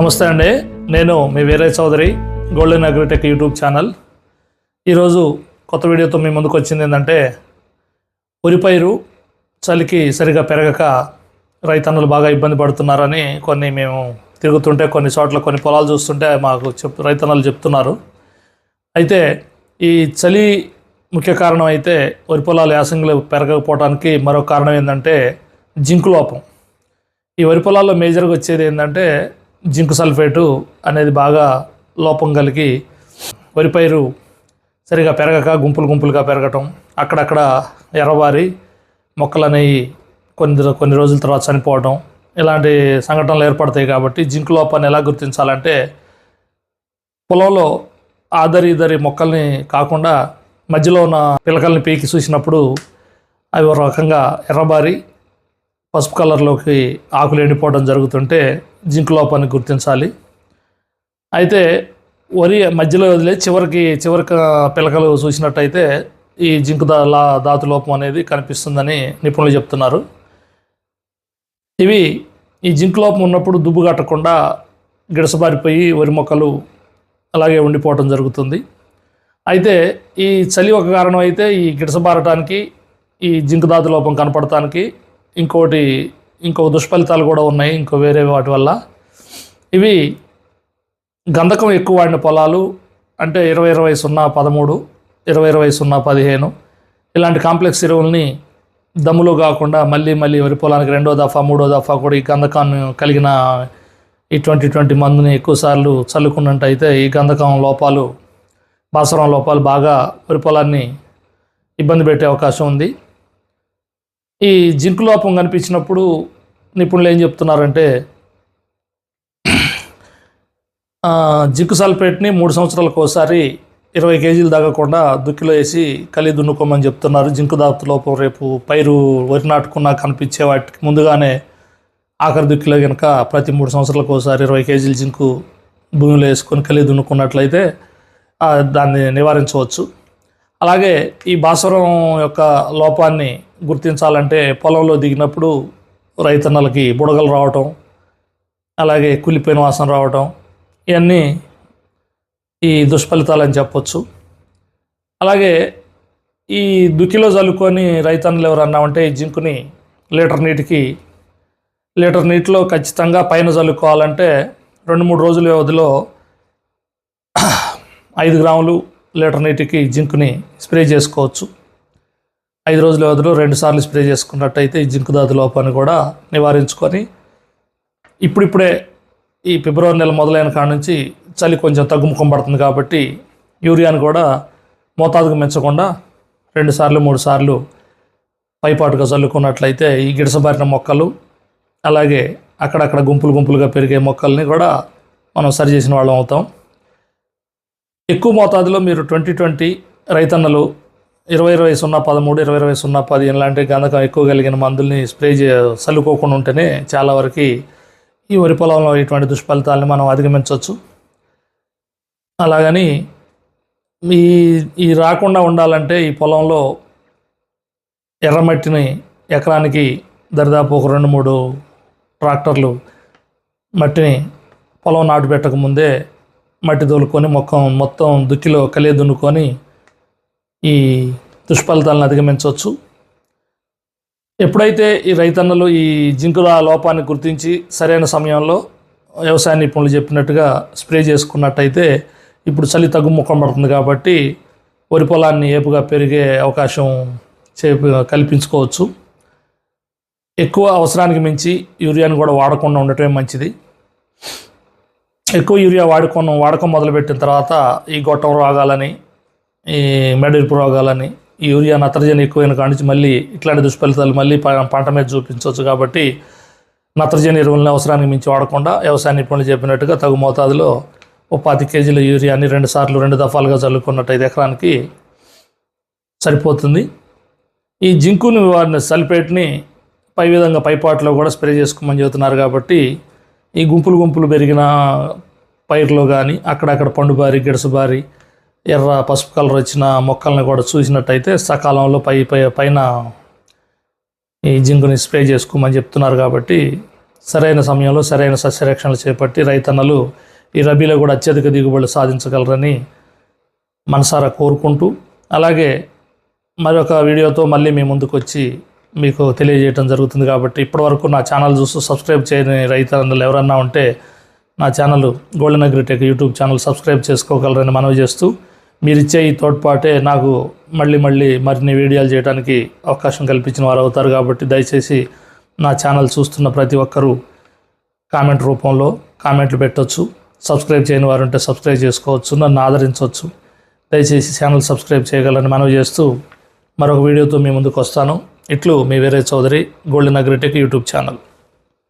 నమస్తే అండి. నేను మీ Veeraiah Chowdary Golden Agritech YouTube channel ఈరోజు కొత్త వీడియోతో మీ ముందుకు వచ్చింది ఏంటంటే ఉరిపైరు చలికి సరిగా పెరగక రైతన్నులు బాగా ఇబ్బంది పడుతున్నారని కొన్ని మేము తిరుగుతుంటే కొన్ని చోట్ల కొన్ని పొలాలు చూస్తుంటే మాకు చెప్ రైతన్నలు చెప్తున్నారు. అయితే ఈ చలి ముఖ్య కారణం అయితే వరి పొలాలు యాసంగులు పెరగకపోవడానికి మరో కారణం ఏంటంటే జింకు లోపం. ఈ వరి పొలాల్లో మేజర్గా వచ్చేది ఏంటంటే జింక్ సల్ఫేటు అనేది బాగా లోపం కలిగి వరి పైరు సరిగా పెరగక గుంపులు గుంపులుగా పెరగటం అక్కడక్కడ ఎర్రబారి మొక్కలు అనేవి కొన్ని కొన్ని రోజుల తర్వాత చనిపోవడం ఇలాంటి సంఘటనలు ఏర్పడతాయి కాబట్టి జింక్ లోపాన్ని ఎలా గుర్తించాలంటే పొలంలో ఆదరి ఇదరి మొక్కల్ని కాకుండా మధ్యలో ఉన్న పిలకల్ని పీకి చూసినప్పుడు అవి ఒక రకంగా ఎర్రబారి పసుపు కలర్లోకి ఆకులు ఎండిపోవడం జరుగుతుంటే జింక్ లోపాన్ని గుర్తించాలి. అయితే వరి మధ్యలో వదిలే చివరికి చివరికి పిలకలు చూసినట్టయితే ఈ జింక్ దా లా ధాతు లోపం అనేది కనిపిస్తుందని నిపుణులు చెప్తున్నారు. ఇవి ఈ జింక్ లోపం ఉన్నప్పుడు దుబ్బు కట్టకుండా గిడసబారిపోయి వరి మొక్కలు అలాగే ఉండిపోవటం జరుగుతుంది. అయితే ఈ చలి ఒక కారణం అయితే ఈ గిడసబారటానికి ఈ జింక్ ధాతు లోపం కనపడటానికి ఇంకోటి ఇంకో దుష్ఫలితాలు కూడా ఉన్నాయి ఇంకో వేరే వాటి వల్ల. ఇవి గంధకం ఎక్కువ వాడిన పొలాలు అంటే ఇరవై ఇరవై సున్నా పదమూడు ఇరవై ఇరవై సున్నా పదిహేను ఇలాంటి కాంప్లెక్స్ ఎరువుల్ని దమ్ములో కాకుండా మళ్ళీ మళ్ళీ వరి పొలానికి రెండో దఫా మూడో దఫా కూడా ఈ గంధకాన్ని కలిగిన ఈ ట్వంటీ ట్వంటీ మందుని ఎక్కువసార్లు చల్లుకున్నట్టయితే ఈ గంధకం లోపాలు బాసరం లోపాలు బాగా వరి పొలాన్ని ఇబ్బంది పెట్టే అవకాశం ఉంది. ఈ జింక్ లోపం కనిపించినప్పుడు నిపుణులు ఏం చెప్తున్నారంటే జింకు జింక్ సల్ఫేట్ని మూడు సంవత్సరాలకు ఒకసారి ఇరవై కేజీలు తాగకుండా దుక్కిలో వేసి కలి దున్నుకోమని చెప్తున్నారు. జింకు దాపు లోపం రేపు పైరు వరి నాటుకున్నా కనిపించే వాటికి ముందుగానే ఆఖరి దుక్కిలో కనుక ప్రతి మూడు సంవత్సరాలకు ఒకసారి ఇరవై కేజీలు జింకు భూమిలో వేసుకొని కలి దున్నుకున్నట్లయితే దాన్ని నివారించవచ్చు. అలాగే ఈ భాస్వరం యొక్క లోపాన్ని గుర్తించాలంటే పొలంలో దిగినప్పుడు రైతన్నలకి బుడగలు రావటం అలాగే కులిపోయిన వాసన రావటం ఇవన్నీ ఈ దుష్ఫలితాలని చెప్పొచ్చు. అలాగే ఈ దుక్కిలో చల్లుకొని రైతన్నలు ఎవరన్నా ఉంటే ఈ జింకుని లీటర్ నీటికి లీటర్ నీటిలో ఖచ్చితంగా పైన చల్లుకోవాలంటే రెండు మూడు రోజుల వ్యవధిలో ఐదు గ్రాములు లీటర్ నీటికి జింక్ని స్ప్రే చేసుకోవచ్చు. ఐదు రోజుల వ్యవధిలో రెండు సార్లు స్ప్రే చేసుకున్నట్టయితే ఈ జింక్ దాతి లోపాన్ని కూడా నివారించుకొని ఇప్పుడిప్పుడే ఈ ఫిబ్రవరి నెల మొదలైన కాడ నుంచి చలి కొంచెం తగ్గుముఖం పడుతుంది కాబట్టి యూరియాను కూడా మోతాదుకు మించకుండా రెండు సార్లు మూడు సార్లు పైపాటుగా చల్లుకున్నట్లయితే ఈ గిడసబారిన మొక్కలు అలాగే అక్కడక్కడ గుంపులు గుంపులుగా పెరిగే మొక్కల్ని కూడా మనం సరి చేసిన వాళ్ళం అవుతాం. ఎక్కువ మోతాదులో మీరు ట్వంటీ ట్వంటీ రైతన్నలు ఇరవై ఇరవై సున్నా పదమూడు ఇరవై ఇరవై సున్నా పది ఇలాంటి గంధకం ఎక్కువ కలిగిన మందుల్ని స్ప్రే చే చల్లుకోకుండా ఉంటేనే చాలా వరకు ఈ వరి పొలంలో ఇటువంటి దుష్ఫలితాలని మనం అధిగమించవచ్చు. అలాగని ఈ ఈ రాకుండా ఉండాలంటే ఈ పొలంలో ఎర్రమట్టిని ఎకరానికి దరిదాపు ఒక రెండు మూడు ట్రాక్టర్లు మట్టిని పొలం నాటు పెట్టక ముందే మట్టి తోలుకొని మొక్కం మొత్తం దుక్కిలో కలియ దున్నుకొని ఈ దుష్ఫలితాలను అధిగమించవచ్చు. ఎప్పుడైతే ఈ రైతన్నలు ఈ జింకుల లోపాన్ని గుర్తించి సరైన సమయంలో వ్యవసాయ నిపుణులు చెప్పినట్టుగా స్ప్రే చేసుకున్నట్టయితే ఇప్పుడు చలి తగ్గుముఖం పడుతుంది కాబట్టి వరి పొలాన్ని ఏపుగా పెరిగే అవకాశం చే కల్పించుకోవచ్చు. ఎక్కువ అవసరానికి మించి యూరియాని కూడా వాడకుండా ఉండటమే మంచిది. ఎక్కువ యూరియా వాడుకోను వాడకం మొదలుపెట్టిన తర్వాత ఈ గొట్టం రోగాలని ఈ మెడిపు రోగాలని ఈ యూరియా నత్రజని ఎక్కువైన కాడి నుంచి మళ్ళీ ఇట్లాంటి దుష్ఫలితాలు మళ్ళీ పంట మీద చూపించవచ్చు కాబట్టి నత్రజని ఎరువులను అవసరానికి మించి వాడకుండా వ్యవసాయ నిపుణులు చెప్పినట్టుగా తగు మోతాదులో ఓ పాతి కేజీల యూరియాని రెండు సార్లు రెండు దఫాలుగా చల్లుకున్నట్టు ఐదు ఎకరానికి సరిపోతుంది. ఈ జింకుని వాడిన సల్ఫేట్ని పై విధంగా పైపాట్లో కూడా స్ప్రే చేసుకోమని చెబుతున్నారు కాబట్టి ఈ గుంపులు గుంపులు పెరిగిన పైర్లో కానీ అక్కడక్కడ పండుబారి గిడసబారి ఎర్ర పసుపు కలర్ వచ్చిన మొక్కల్ని కూడా చూసినట్టయితే సకాలంలో పై పై పైన ఈ జింకుని స్ప్రే చేసుకోమని చెప్తున్నారు కాబట్టి సరైన సమయంలో సరైన సస్యరక్షణలు చేపట్టి రైతన్నలు ఈ రబీలో కూడా అత్యధిక దిగుబడులు సాధించగలరని మనసారా కోరుకుంటూ అలాగే మరొక వీడియోతో మళ్ళీ మీ ముందుకు వచ్చి మీకు తెలియజేయడం జరుగుతుంది కాబట్టి ఇప్పటివరకు నా ఛానల్ చూస్తూ సబ్స్క్రైబ్ చేయని రైతులందరూ ఎవరన్నా ఉంటే నా channel Golden Agritech YouTube channel subscribe చేసుకోగలరని మనవి చేస్తూ మీరు ఇచ్చే ఈ తోడ్పాటే నాకు మళ్ళీ మళ్ళీ మరిన్ని వీడియోలు చేయడానికి అవకాశం కల్పించిన వారు అవుతారు కాబట్టి దయచేసి నా ఛానల్ చూస్తున్న ప్రతి ఒక్కరూ కామెంట్ రూపంలో కామెంట్లు పెట్టొచ్చు. సబ్స్క్రైబ్ చేయని వారు ఉంటే సబ్స్క్రైబ్ చేసుకోవచ్చు. నన్ను ఆదరించవచ్చు. దయచేసి ఛానల్ సబ్స్క్రైబ్ చేయగలని మనవి చేస్తూ మరొక వీడియోతో మీ ముందుకు వస్తాను. ఇట్లు మీ వేరే Chowdary Golden Agritech YouTube channel.